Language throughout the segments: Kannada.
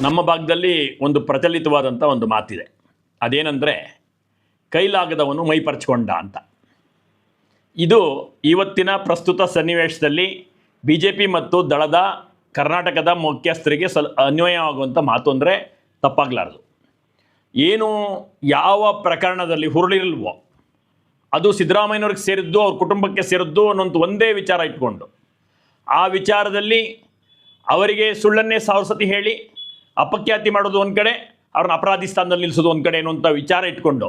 ನಮ್ಮ ಭಾಗದಲ್ಲಿ ಒಂದು ಪ್ರಚಲಿತವಾದಂಥ ಒಂದು ಮಾತಿದೆ. ಅದೇನೆಂದರೆ, ಕೈಲಾಗದವನು ಮೈ ಪರ್ಚ್ಕೊಂಡ ಅಂತ. ಇದು ಇವತ್ತಿನ ಪ್ರಸ್ತುತ ಸನ್ನಿವೇಶದಲ್ಲಿ ಬಿ ಜೆ ಪಿ ಮತ್ತು ದಳದ ಕರ್ನಾಟಕದ ಮುಖ್ಯಸ್ಥರಿಗೆ ಸಲ್ ಅನ್ವಯವಾಗುವಂಥ ಮಾತು ಅಂದರೆ ತಪ್ಪಾಗಲಾರದು. ಏನು ಯಾವ ಪ್ರಕರಣದಲ್ಲಿ ಹುರುಳಿರಲ್ವೋ, ಅದು ಸಿದ್ದರಾಮಯ್ಯನವ್ರಿಗೆ ಸೇರಿದ್ದು, ಅವ್ರ ಕುಟುಂಬಕ್ಕೆ ಸೇರಿದ್ದು ಅನ್ನೋಂಥ ಒಂದೇ ವಿಚಾರ ಇಟ್ಕೊಂಡು, ಆ ವಿಚಾರದಲ್ಲಿ ಅವರಿಗೆ ಸುಳ್ಳನ್ನೇ ಸಾವಿರ ಸತಿ ಹೇಳಿ ಅಪಖ್ಯಾತಿ ಮಾಡೋದು ಒಂದು ಕಡೆ, ಅವ್ರನ್ನ ಅಪರಾಧಿ ಸ್ಥಾನದಲ್ಲಿ ನಿಲ್ಲಿಸೋದು ಒಂದು ಕಡೆ ಅನ್ನುವಂಥ ವಿಚಾರ ಇಟ್ಕೊಂಡು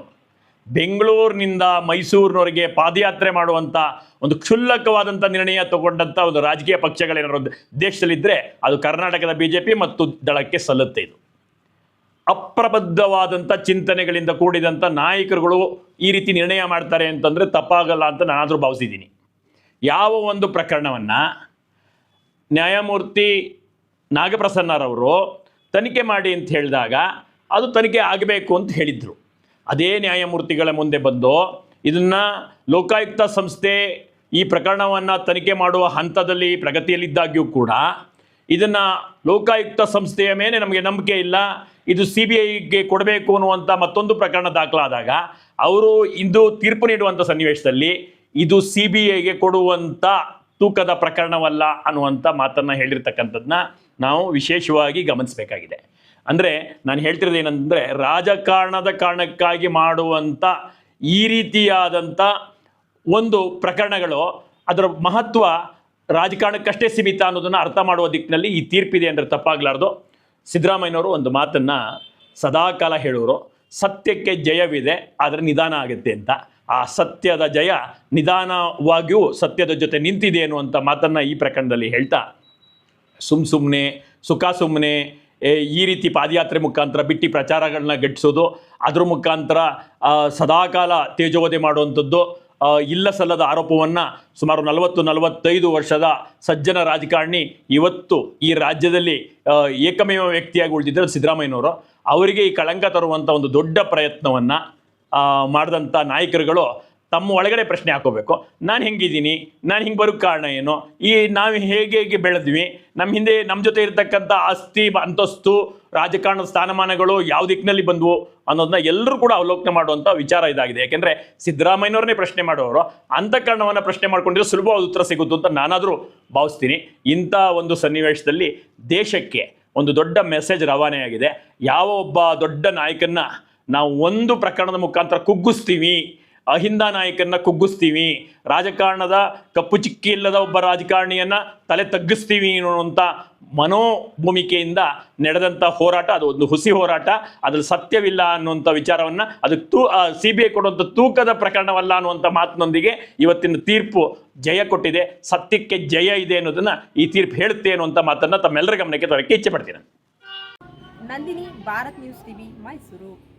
ಬೆಂಗಳೂರಿನಿಂದ ಮೈಸೂರಿನವರಿಗೆ ಪಾದಯಾತ್ರೆ ಮಾಡುವಂಥ ಒಂದು ಕ್ಷುಲ್ಲಕವಾದಂಥ ನಿರ್ಣಯ ತಗೊಂಡಂಥ ಒಂದು ರಾಜಕೀಯ ಪಕ್ಷಗಳೇನಾದ್ರು ದೇಶದಲ್ಲಿದ್ದರೆ ಅದು ಕರ್ನಾಟಕದ ಬಿ ಜೆ ಪಿ ಮತ್ತು ದಳಕ್ಕೆ ಸಲ್ಲುತ್ತೆ ಇದು. ಅಪ್ರಬದ್ಧವಾದಂಥ ಚಿಂತನೆಗಳಿಂದ ಕೂಡಿದಂಥ ನಾಯಕರುಗಳು ಈ ರೀತಿ ನಿರ್ಣಯ ಮಾಡ್ತಾರೆ ಅಂತಂದರೆ ತಪ್ಪಾಗಲ್ಲ ಅಂತ ನಾನಾದರೂ ಭಾವಿಸಿದ್ದೀನಿ. ಯಾವ ಒಂದು ಪ್ರಕರಣವನ್ನು ನ್ಯಾಯಮೂರ್ತಿ ನಾಗಪ್ರಸನ್ನರವರು ತನಿಖೆ ಮಾಡಿ ಅಂತ ಹೇಳಿದಾಗ ಅದು ತನಿಖೆ ಆಗಬೇಕು ಅಂತ ಹೇಳಿದರು. ಅದೇ ನ್ಯಾಯಮೂರ್ತಿಗಳ ಮುಂದೆ ಬಂದು ಇದನ್ನು ಲೋಕಾಯುಕ್ತ ಸಂಸ್ಥೆ ಈ ಪ್ರಕರಣವನ್ನು ತನಿಖೆ ಮಾಡುವ ಹಂತದಲ್ಲಿ ಪ್ರಗತಿಯಲ್ಲಿದ್ದಾಗ್ಯೂ ಕೂಡ ಇದನ್ನು ಲೋಕಾಯುಕ್ತ ಸಂಸ್ಥೆಯ ಮೇಲೆ ನಮಗೆ ನಂಬಿಕೆ ಇಲ್ಲ, ಇದು ಸಿ ಬಿ ಐಗೆ ಕೊಡಬೇಕು ಅನ್ನುವಂಥ ಮತ್ತೊಂದು ಪ್ರಕರಣ ದಾಖಲಾದಾಗ ಅವರು ಇಂದು ತೀರ್ಪು ನೀಡುವಂಥ ಸನ್ನಿವೇಶದಲ್ಲಿ ಇದು ಸಿ ಬಿ ಐಗೆ ಕೊಡುವಂಥ ತೂಕದ ಪ್ರಕರಣವಲ್ಲ ಅನ್ನುವಂಥ ಮಾತನ್ನು ಹೇಳಿರ್ತಕ್ಕಂಥದ್ದನ್ನ ನಾವು ವಿಶೇಷವಾಗಿ ಗಮನಿಸಬೇಕಾಗಿದೆ. ಅಂದರೆ ನಾನು ಹೇಳ್ತಿರೋದು ಏನಂತಂದರೆ ರಾಜಕಾರಣದ ಕಾರಣಕ್ಕಾಗಿ ಮಾಡುವಂಥ ಈ ರೀತಿಯಾದಂಥ ಒಂದು ಪ್ರಕರಣಗಳು ಅದರ ಮಹತ್ವ ರಾಜಕಾರಣಕ್ಕಷ್ಟೇ ಸೀಮಿತ ಅನ್ನೋದನ್ನು ಅರ್ಥ ಮಾಡುವ ದಿಕ್ಕಿನಲ್ಲಿ ಈ ತೀರ್ಪಿದೆ ಅಂದರೆ ತಪ್ಪಾಗಲಾರ್ದು. ಸಿದ್ದರಾಮಯ್ಯನವರು ಒಂದು ಮಾತನ್ನು ಸದಾಕಾಲ ಹೇಳುವರು, ಸತ್ಯಕ್ಕೆ ಜಯವಿದೆ, ಆದರೆ ನಿಧಾನ ಆಗುತ್ತೆ ಅಂತ. ಆ ಸತ್ಯದ ಜಯ ನಿಧಾನವಾಗಿಯೂ ಸತ್ಯದ ಜೊತೆ ನಿಂತಿದೆ ಅನ್ನುವಂಥ ಮಾತನ್ನು ಈ ಪ್ರಕರಣದಲ್ಲಿ ಹೇಳ್ತಾ ಸುಮ್ ಸುಮ್ಮನೆ ಸುಖ ಸುಮ್ಮನೆ ಈ ರೀತಿ ಪಾದಯಾತ್ರೆ ಮುಖಾಂತರ ಬಿಟ್ಟು ಪ್ರಚಾರಗಳನ್ನ ಗಟ್ಟಿಸೋದು ಅದ್ರ ಮುಖಾಂತರ ಸದಾಕಾಲ ತೇಜೋವಧೆ ಮಾಡುವಂಥದ್ದು ಇಲ್ಲ ಸಲ್ಲದ ಆರೋಪವನ್ನು ಸುಮಾರು ನಲವತ್ತು, ನಲವತ್ತೈದು ವರ್ಷದ ಸಜ್ಜನ ರಾಜಕಾರಣಿ ಇವತ್ತು ಈ ರಾಜ್ಯದಲ್ಲಿ ಏಕಮೇವ ವ್ಯಕ್ತಿಯಾಗಿ ಉಳಿದಿದ್ದರು ಸಿದ್ದರಾಮಯ್ಯನವರು. ಅವರಿಗೆ ಈ ಕಳಂಕ ತರುವಂಥ ಒಂದು ದೊಡ್ಡ ಪ್ರಯತ್ನವನ್ನು ಮಾಡಿದಂಥ ನಾಯಕರುಗಳು ತಮ್ಮ ಒಳಗಡೆ ಪ್ರಶ್ನೆ ಹಾಕೋಬೇಕು. ನಾನು ಹೆಂಗಿದ್ದೀನಿ? ನಾನು ಹಿಂಗೆ ಬರೋಕ್ಕೆ ಕಾರಣ ಏನು? ಈ ನಾವು ಹೇಗೆ ಹೇಗೆ ಬೆಳೆದ್ವಿ? ನಮ್ಮ ಹಿಂದೆ ನಮ್ಮ ಜೊತೆ ಇರತಕ್ಕಂಥ ಆಸ್ತಿ ಅಂತಸ್ತು, ರಾಜಕಾರಣದ ಸ್ಥಾನಮಾನಗಳು ಯಾವ ದಿಕ್ಕಿನಲ್ಲಿ ಬಂದವು ಅನ್ನೋದನ್ನ ಎಲ್ಲರೂ ಕೂಡ ಅವಲೋಕನ ಮಾಡುವಂಥ ವಿಚಾರ ಇದಾಗಿದೆ. ಯಾಕೆಂದರೆ ಸಿದ್ದರಾಮಯ್ಯನವ್ರನ್ನೇ ಪ್ರಶ್ನೆ ಮಾಡೋರು ಅಂತಃಕರಣವನ್ನು ಪ್ರಶ್ನೆ ಮಾಡ್ಕೊಂಡಿರೋ ಸುಲಭವಾದ ಉತ್ತರ ಸಿಗುತ್ತೆ ಅಂತ ನಾನಾದರೂ ಭಾವಿಸ್ತೀನಿ. ಇಂಥ ಒಂದು ಸನ್ನಿವೇಶದಲ್ಲಿ ದೇಶಕ್ಕೆ ಒಂದು ದೊಡ್ಡ ಮೆಸೇಜ್ ರವಾನೆಯಾಗಿದೆ. ಯಾವ ಒಬ್ಬ ದೊಡ್ಡ ನಾಯಕನ್ನ ನಾವು ಒಂದು ಪ್ರಕರಣದ ಮುಖಾಂತರ ಕುಗ್ಗಿಸ್ತೀವಿ ಅಹಿಂದ ನಾಯಕನ್ನ ಕುಗ್ಗಿಸ್ತೀವಿ. ರಾಜಕಾರಣದ ಕಪ್ಪು ಚಿಕ್ಕಿ ಇಲ್ಲದ ಒಬ್ಬ ರಾಜಕಾರಣಿಯನ್ನ ತಲೆ ತಗ್ಗಿಸ್ತೀವಿ ಅನ್ನುವಂಥ ಮನೋಭೂಮಿಕೆಯಿಂದ ನಡೆದಂಥ ಹೋರಾಟ, ಅದು ಒಂದು ಹುಸಿ ಹೋರಾಟ. ಅದ್ರಲ್ಲಿ ಸತ್ಯವಿಲ್ಲ ಅನ್ನುವಂಥ ವಿಚಾರವನ್ನ, ಅದು ತೂ ಸಿ ಬಿ ಐ ಕೊಡುವಂಥ ತೂಕದ ಪ್ರಕರಣವಲ್ಲ ಅನ್ನುವಂಥ ಮಾತಿನೊಂದಿಗೆ ಇವತ್ತಿನ ತೀರ್ಪು ಜಯ ಕೊಟ್ಟಿದೆ. ಸತ್ಯಕ್ಕೆ ಜಯ ಇದೆ ಅನ್ನೋದನ್ನ ಈ ತೀರ್ಪು ಹೇಳುತ್ತೆ ಅನ್ನುವಂಥ ಮಾತನ್ನ ತಮ್ಮೆಲ್ಲರ ಗಮನಕ್ಕೆ ತರಕ್ಕೆ ಇಚ್ಛೆ ಪಡ್ತೀನಿ. Nandini, Bharat news TV, Mysuru.